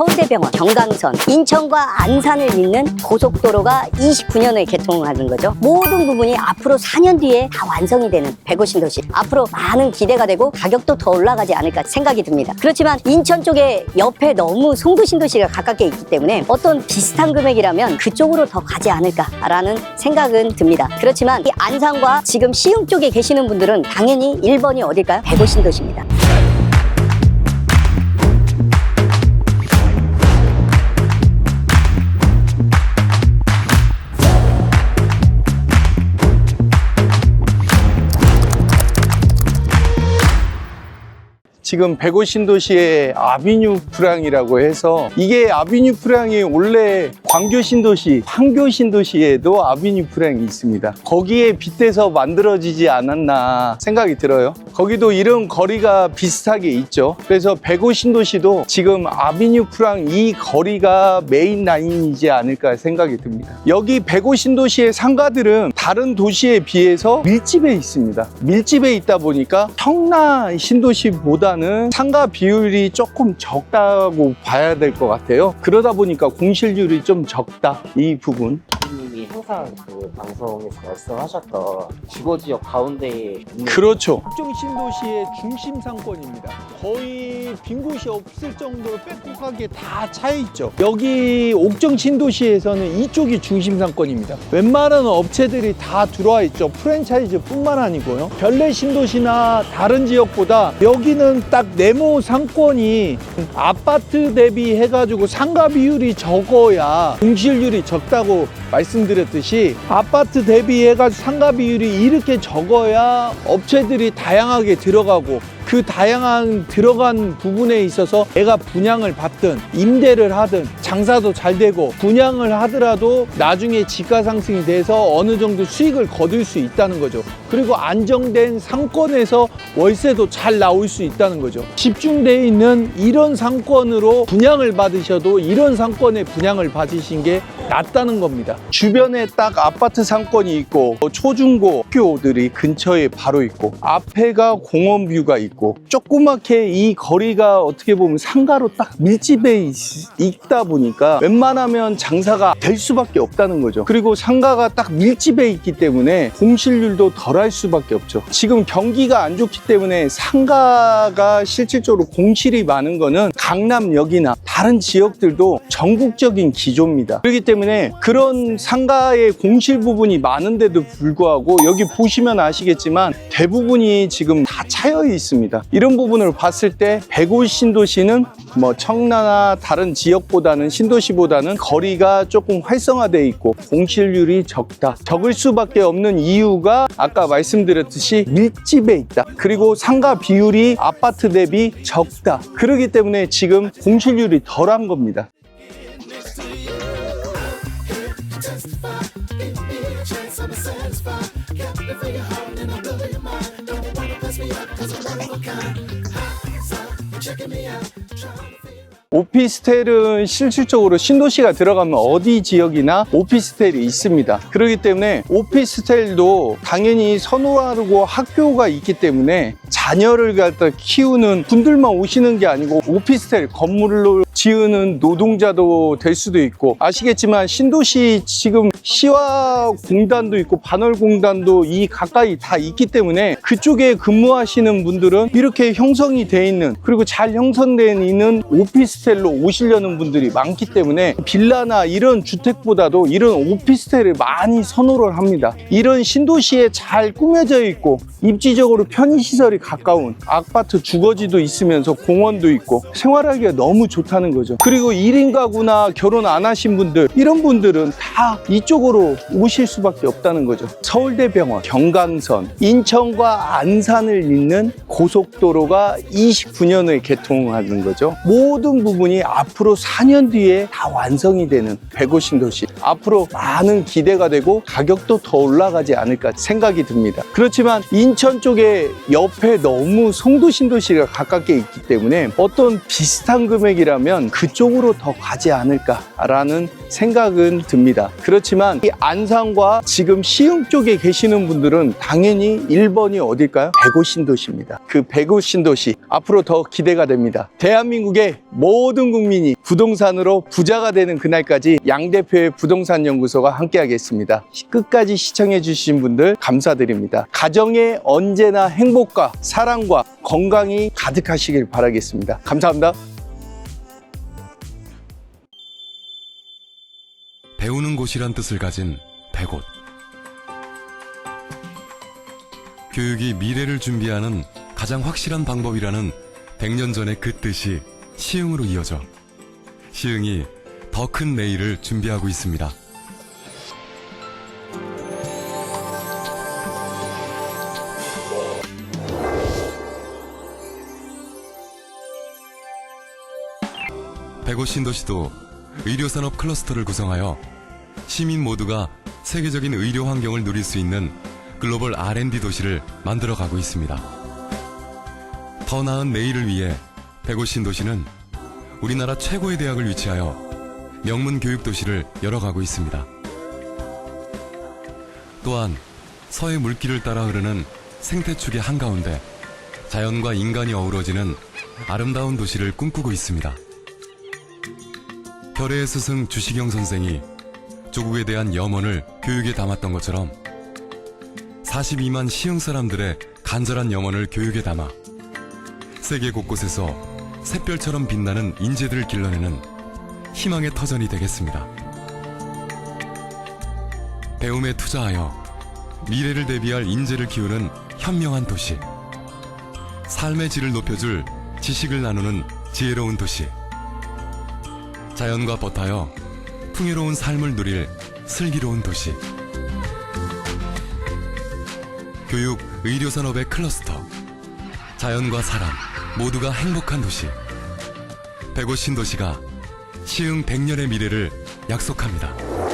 서울대병원, 경강선, 인천과 안산을 잇는 고속도로가 29년 후에 개통하는 거죠. 모든 부분이 앞으로 4년 뒤에 다 완성이 되는 150신도시. 앞으로 많은 기대가 되고 가격도 더 올라가지 않을까 생각이 듭니다. 그렇지만 인천 쪽에 옆에 너무 송도신도시가 가깝게 있기 때문에 어떤 비슷한 금액이라면 그쪽으로 더 가지 않을까라는 생각은 듭니다. 그렇지만 이 안산과 지금 시흥 쪽에 계시는 분들은 당연히 1번이 어딜까요? 150신도시입니다. 지금 105신도시의 아비뉴 프랑이라고 해서 이게 아비뉴 프랑이 원래 광교 신도시, 판교 신도시에도 아비뉴 프랑이 있습니다. 거기에 빗대서 만들어지지 않았나 생각이 들어요. 거기도 이런 거리가 비슷하게 있죠. 그래서 105신도시도 지금 아비뉴 프랑 이 거리가 메인 라인이지 않을까 생각이 듭니다. 여기 105신도시의 상가들은 다른 도시에 비해서 밀집해 있습니다. 밀집해 있다 보니까 청라 신도시보다는 상가 비율이 조금 적다고 봐야 될 것 같아요. 그러다 보니까 공실률이 좀 적다. 이 부분. 님이 항상 그 방송에서 말씀하셨던 주거 지역 가운데에 있는 그렇죠. 국정 신도시의 중심 상권입니다. 거의 빈 곳이 없을 정도로 빽빽하게 다차 있죠. 여기 옥정 신도시에서는 이쪽이 중심 상권입니다. 웬만한 업체들이 다 들어와 있죠. 프랜차이즈뿐만 아니고요. 별내 신도시나 다른 지역보다 여기는 딱 네모 상권이 아파트 대비 해가지고 상가 비율이 적어야 공실률이 적다고 말씀드렸듯이 아파트 대비해가지고 상가 비율이 이렇게 적어야 업체들이 다양하게 들어가고 그 다양한 들어간 부분에 있어서 애가 분양을 받든 임대를 하든 장사도 잘 되고 분양을 하더라도 나중에 지가 상승이 돼서 어느 정도 수익을 거둘 수 있다는 거죠. 그리고 안정된 상권에서 월세도 잘 나올 수 있다는 거죠. 집중돼 있는 이런 상권으로 분양을 받으셔도 이런 상권에 분양을 받으신 게 낫다는 겁니다. 주변에 딱 아파트 상권이 있고 초중고 학교들이 근처에 바로 있고 앞에가 공원 뷰가 있고 조그맣게 이 거리가 어떻게 보면 상가로 딱 밀집해 있, 있다 보니 까 웬만하면 장사가 될 수밖에 없다는 거죠. 그리고 상가가 딱 밀집해 있기 때문에 공실률도 덜할 수밖에 없죠. 지금 경기가 안 좋기 때문에 상가가 실질적으로 공실이 많은 거는 강남역이나 다른 지역들도 전국적인 기조입니다. 그렇기 때문에 그런 상가의 공실 부분이 많은데도 불구하고 여기 보시면 아시겠지만 대부분이 지금 다 차여 있습니다. 이런 부분을 봤을 때 백올 신도시는 뭐 청라나 다른 지역보다는 신도시보다는 거리가 조금 활성화되어 있고 공실률이 적다. 적을 수밖에 없는 이유가 아까 말씀드렸듯이 밀집해 있다. 그리고 상가 비율이 아파트 대비 적다. 그렇기 때문에 지금 공실률이 덜한 겁니다. 오피스텔은 실질적으로 신도시가 들어가면 어디 지역이나 오피스텔이 있습니다. 그렇기 때문에 오피스텔도 당연히 선호하고 학교가 있기 때문에 자녀를 갖다 키우는 분들만 오시는 게 아니고 오피스텔 건물로 지으는 노동자도 될 수도 있고 아시겠지만 신도시 지금 시와 공단도 있고 반월 공단도 이 가까이 다 있기 때문에 그쪽에 근무하시는 분들은 이렇게 형성이 돼 있는 그리고 잘 형성된 있는 오피스텔로 오시려는 분들이 많기 때문에 빌라나 이런 주택보다도 이런 오피스텔을 많이 선호를 합니다. 이런 신도시에 잘 꾸며져 있고 입지적으로 편의시설이 가까운 아파트 주거지도 있으면서 공원도 있고 생활하기가 너무 좋다는 거죠. 그리고 1인 가구나 결혼 안 하신 분들 이런 분들은 다 이쪽으로 오실 수밖에 없다는 거죠. 서울대병원, 경강선, 인천과 안산을 잇는 고속도로가 29년 후에 개통하는 거죠. 모든 부분이 앞으로 4년 뒤에 다 완성이 되는 150신도시. 앞으로 많은 기대가 되고 가격도 더 올라가지 않을까 생각이 듭니다. 그렇지만 인천 쪽에 옆에 너무 송도 신도시가 가깝게 있기 때문에 어떤 비슷한 금액이라면 있다면 그쪽으로 더 가지 않을까라는 생각은 듭니다. 그렇지만 이 안산과 지금 시흥 쪽에 계시는 분들은 당연히 1번이 어딜까요? 백오 신도시입니다. 그 백오 신도시 앞으로 더 기대가 됩니다. 대한민국의 모든 국민이 부동산으로 부자가 되는 그날까지 양 대표의 부동산 연구소가 함께하겠습니다. 끝까지 시청해 주신 분들 감사드립니다. 가정에 언제나 행복과 사랑과 건강이 가득하시길 바라겠습니다. 감사합니다. 배우는 곳이란 뜻을 가진 백옷. 교육이 미래를 준비하는 가장 확실한 방법이라는 100년 전의 그 뜻이 시흥으로 이어져 시흥이 더 큰 내일을 준비하고 있습니다. 백옷 신도시도 의료산업 클러스터를 구성하여 시민 모두가 세계적인 의료 환경을 누릴 수 있는 글로벌 R&D 도시를 만들어 가고 있습니다. 더 나은 내일을 위해 백옷 신도시는 우리나라 최고의 대학을 위치하여 명문 교육 도시를 열어가고 있습니다. 또한 서해 물길을 따라 흐르는 생태축의 한가운데 자연과 인간이 어우러지는 아름다운 도시를 꿈꾸고 있습니다. 결의의 스승 주시경 선생이 조국에 대한 염원을 교육에 담았던 것처럼 42만 시흥 사람들의 간절한 염원을 교육에 담아 세계 곳곳에서 샛별처럼 빛나는 인재들을 길러내는 희망의 터전이 되겠습니다. 배움에 투자하여 미래를 대비할 인재를 키우는 현명한 도시. 삶의 질을 높여줄 지식을 나누는 지혜로운 도시. 자연과 버타여 풍요로운 삶을 누릴 슬기로운 도시. 교육, 의료 산업의 클러스터. 자연과 사람 모두가 행복한 도시. 백옷 신도시가 시흥 100년의 미래를 약속합니다.